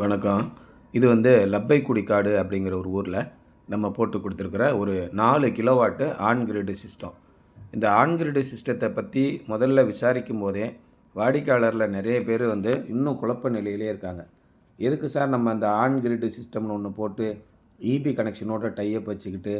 வணக்கம். இது வந்து லப்பைக்குடி காடு அப்படிங்கிற ஒரு ஊரில் நம்ம போட்டு கொடுத்துருக்குற ஒரு நாலு கிலோவாட்டு ஆன் கிரிடு சிஸ்டம். இந்த ஆன் கிரிடு சிஸ்டத்தை பற்றி முதல்ல விசாரிக்கும் போதே வாடிக்கையாளரில் நிறைய பேர் வந்து இன்னும் குழப்ப நிலையிலே இருக்காங்க. எதுக்கு சார் நம்ம அந்த ஆன் கிரிடு சிஸ்டம்னு ஒன்று போட்டு இபி கனெக்ஷனோட டையப் வச்சுக்கிட்டு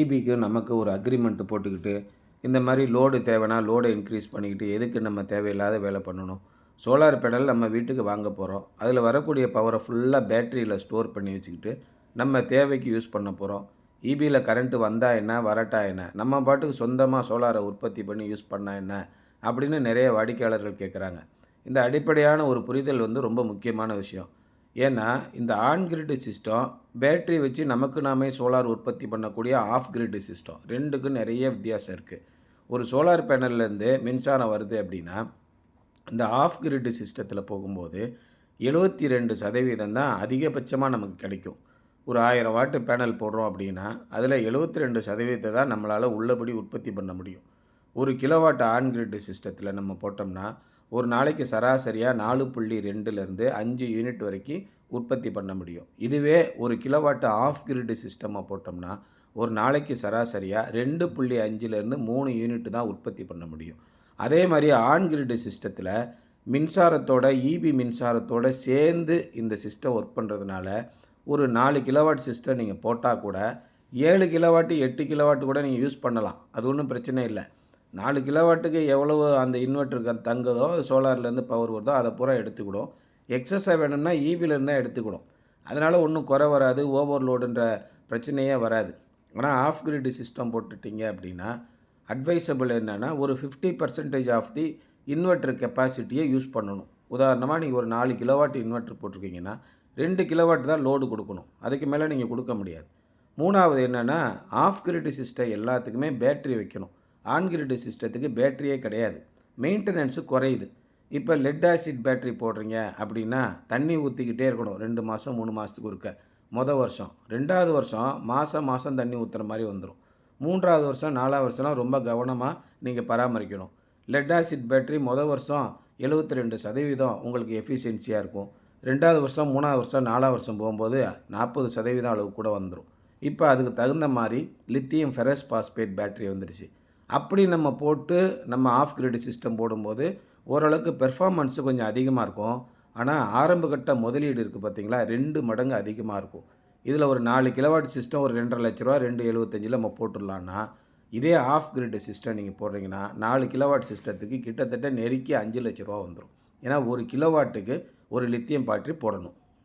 இபிக்கு நமக்கு ஒரு அக்ரிமெண்ட் போட்டுக்கிட்டு இந்த மாதிரி லோடு தேவைன்னா லோடை இன்க்ரீஸ் பண்ணிக்கிட்டு எதுக்கு நம்ம தேவையில்லாத வேலை பண்ணணும்? சோலார் பேனல் நம்ம வீட்டுக்கு வாங்க போகிறோம் அதில் வரக்கூடிய பவரை ஃபுல்லாக பேட்டரியில் ஸ்டோர் பண்ணி வச்சுக்கிட்டு நம்ம தேவைக்கு யூஸ் பண்ண போகிறோம் இபியில் கரண்ட்டு வந்தால் என்ன வரட்டா என்ன நம்ம பாட்டுக்கு சொந்தமாக சோலாரை உற்பத்தி பண்ணி யூஸ் பண்ணால் என்ன அப்படின்னு நிறைய வாடிக்கையாளர்கள் கேட்குறாங்க இந்த அடிப்படையான ஒரு புரிதல் வந்து ரொம்ப முக்கியமான விஷயம். ஏன்னா இந்த ஆன் கிரிட் சிஸ்டம் பேட்டரி வச்சு நமக்கு நாமே சோலார் உற்பத்தி பண்ணக்கூடிய ஆஃப் கிரிட் சிஸ்டம் ரெண்டுக்கும் நிறைய வித்தியாசம் இருக்குது ஒரு சோலார் பேனல்லேருந்து மின்சாரம் வருது அப்படின்னா இந்த ஆஃப் கிரிட் சிஸ்டத்தில் போகும்போது எழுபத்தி ரெண்டு சதவீதம் தான் அதிகபட்சமாக நமக்கு கிடைக்கும். ஒரு ஆயிரம் வாட்டு பேனல் போடுறோம் அப்படின்னா அதில் எழுபத்தி ரெண்டு சதவீதத்தை தான் நம்மளால் உள்ளபடி உற்பத்தி பண்ண முடியும். ஒரு கிலோவாட் ஆன் கிரிட் சிஸ்டத்தில் நம்ம போட்டோம்னா ஒரு நாளைக்கு சராசரியாக நாலு புள்ளி ரெண்டுலேருந்து அஞ்சு யூனிட் வரைக்கும் உற்பத்தி பண்ண முடியும். இதுவே ஒரு கிலோவாட்டு ஆஃப் கிரிட் சிஸ்டமாக போட்டோம்னா ஒரு நாளைக்கு சராசரியாக ரெண்டு புள்ளி அஞ்சுலேருந்து மூணு யூனிட் தான் உற்பத்தி பண்ண முடியும். அதே மாதிரி ஆன் கிரிட் சிஸ்டத்தில் மின்சாரத்தோட இபி மின்சாரத்தோட சேர்ந்து இந்த சிஸ்டம் ஒர்க் பண்ணுறதுனால ஒரு நாலு கிலோவாட் சிஸ்டம் நீங்கள் போட்டால் கூட ஏழு கிலோவாட்டு எட்டு கிலோவாட்டு கூட நீங்கள் யூஸ் பண்ணலாம். அது ஒன்றும் பிரச்சனை இல்லை. நாலு கிலோவாட்டுக்கு எவ்வளவு அந்த இன்வெர்ட்டருக்கு தங்குதோ சோலார்லேருந்து பவர் வருதோ அதை பூரா எடுத்துக்கிடும். எக்ஸஸாக வேணும்னா ஈபிலேருந்து தான் எடுத்துக்கிடும். அதனால் ஒன்றும் குறை வராது ஓவர்லோடுன்ற பிரச்சனையே வராது. ஆனால் ஆஃப் கிரிட் சிஸ்டம் போட்டுட்டீங்க அப்படின்னா அட்வைசபிள் என்னென்னா ஒரு fifty percentage of the inverter கெப்பாசிட்டியை use பண்ணணும். உதாரணமாக நீங்கள் ஒரு நாலு கிலோவாட் இன்வெர்ட்ரு போட்டிருக்கீங்கன்னா ரெண்டு கிலோவாட் தான் லோடு கொடுக்கணும். அதுக்கு மேலே நீங்கள் கொடுக்க முடியாது. மூணாவது என்னென்னா ஆஃப் கிரிட் சிஸ்டம் எல்லாத்துக்குமே பேட்ரி வைக்கணும். ஆன் கிரிட் சிஸ்டத்துக்கு பேட்டரியே கிடையாது. மெயின்டெனன்ஸு குறையுது. இப்போ லெட் ஆசிட் பேட்டரி போடுறீங்க அப்படின்னா தண்ணி ஊற்றிக்கிட்டே இருக்கணும். ரெண்டு மாதம் மூணு மாதத்துக்கு இருக்க மொதல் வருஷம். ரெண்டாவது வருஷம் மாதம் மாதம் தண்ணி ஊற்றுற மாதிரி வந்துடும் மூன்றாவது வருஷம் நாலாவது வருஷம்லாம் ரொம்ப கவனமாக நீங்கள் பராமரிக்கணும். லெட் ஆசிட் பேட்டரி மொதல் வருஷம் எழுபத்தி ரெண்டு சதவீதம் உங்களுக்கு எஃபிஷியன்சியாக இருக்கும். ரெண்டாவது வருஷம் மூணாவது வருஷம் நாலாவது வருஷம் போகும்போது நாற்பது சதவீதம் அளவு கூட வந்துடும் இப்போ அதுக்கு தகுந்த மாதிரி லித்தியம் ஃபெரஸ் பாஸ்பேட் பேட்டரி வந்துடுச்சு அப்படி நம்ம போட்டு நம்ம ஆஃப் கிரிட் சிஸ்டம் போடும்போது ஓரளவுக்கு பெர்ஃபார்மன்ஸு கொஞ்சம் அதிகமாக இருக்கும். ஆனால் ஆரம்பகட்ட முதலீடு இருக்குது பார்த்தீங்களா ரெண்டு மடங்கு அதிகமாக இருக்கும். இதில் ஒரு நாலு கிலோவாட் சிஸ்டம் ஒரு ரெண்டரை லட்ச ரூபா ரெண்டு எழுபத்தஞ்சில் நம்ம போட்டுடலான்னா இதே ஆஃப் கிரிட் சிஸ்டம் நீங்கள் போடுறீங்கன்னா நாலு கிலோவாட் சிஸ்டத்துக்கு கிட்டத்தட்ட நெருக்கி அஞ்சு லட்ச ரூபா வந்துடும் ஏன்னா ஒரு கிலோவாட்டுக்கு ஒரு லித்தியம் பேட்டரி போடணும்.